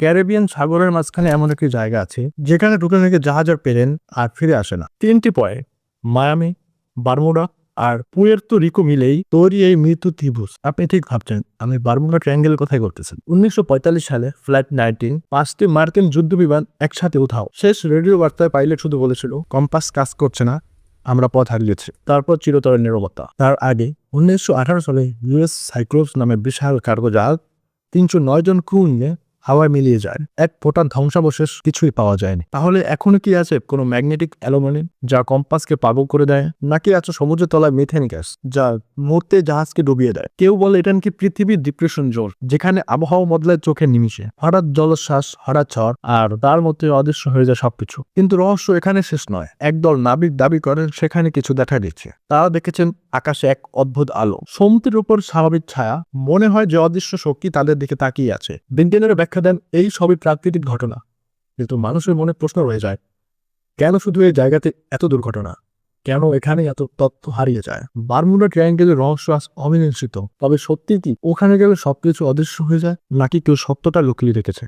Caribbean সাগরের মাঝখানে এমন একটি জায়গা আছে, যেখানে ঢুকে নাকি জাহাজ আর পেরেন আর ফিরে আসে না। তিনটি পয়ে মায়ামি, বারমুডা আর পুয়ের্তো রিকো মিলেই তৈরি এই মৃত্যু ত্রিভুজ। আপনি ঠিক ভাবছেন, আমি বারমুডা ট্রায়াঙ্গেল কথাই করতেছেন উনিশশো পঁয়তাল্লিশ সালে ফ্ল্যাট নাইনটিন, পাঁচটি মার্কিন যুদ্ধ বিমান একসাথে উঠাও শেষ রেডিও বার্তায় পাইলট শুধু বলেছিল, কম্পাস কাজ করছে না, আমরা পথ হারিয়েছি। তারপর চিরতরের নিরবতা। তার আগে, উনিশশো আঠারো সালে ইউএস সাইক্লোপস নামে বিশাল কার্গো জাহাজ তিনশো নয় জন ক্রু নিয়ে হাওয়ায় মিলিয়ে যায়। এক ফোটা ধ্বংসাবশেষ কিছুই পাওয়া যায়নি। তাহলে এখনও কি আছে কোনো ম্যাগনেটিক অ্যালোমিনিয়াম যা কম্পাসকে পাগল করে দেয়? নাকি আছে সমুদ্রের তলায় মিথেন গ্যাস যা মুহূর্তে জাহাজকে ডুবিয়ে দেয়? কেউ বলে এটা নাকি পৃথিবীর ডিপ্রেশন জোর, যেখানে আবহাওয়া বদলায় চোখের নিমিশে হঠাৎ জলশ্বাস হঠাৎ ঝড়, আর তার মধ্যে অদৃশ্য হয়ে যায় সবকিছু। কিন্তু রহস্য এখানে শেষ নয়। একদল নাবিক দাবি করেন সেখানে কিছু দেখা দিচ্ছে। তারা দেখেছেন আকাশে এক অদ্ভুত আলো। সমুদ্রের উপর স্বাভাবিক ছায়া, মনে হয় যে অদৃশ্য শক্তি তাদের দিকে তাকিয়ে আছে। বিজ্ঞানীরা দেন এই সবই প্রাকৃতিক ঘটনা। কিন্তু মানুষের মনে প্রশ্ন রয়ে যায়, কেন শুধু এই জায়গাতে এত দুর্ঘটনা? কেন এখানে এত তথ্য হারিয়ে যায়? বারমুডা ট্রায়াঙ্গেলের রহস্য আজ অমীমাংসিত তবে সত্যি কি ওখানে গেলে সবকিছু অদৃশ্য হয়ে যায়, নাকি কেউ সত্যটা লুকিয়ে রেখেছে?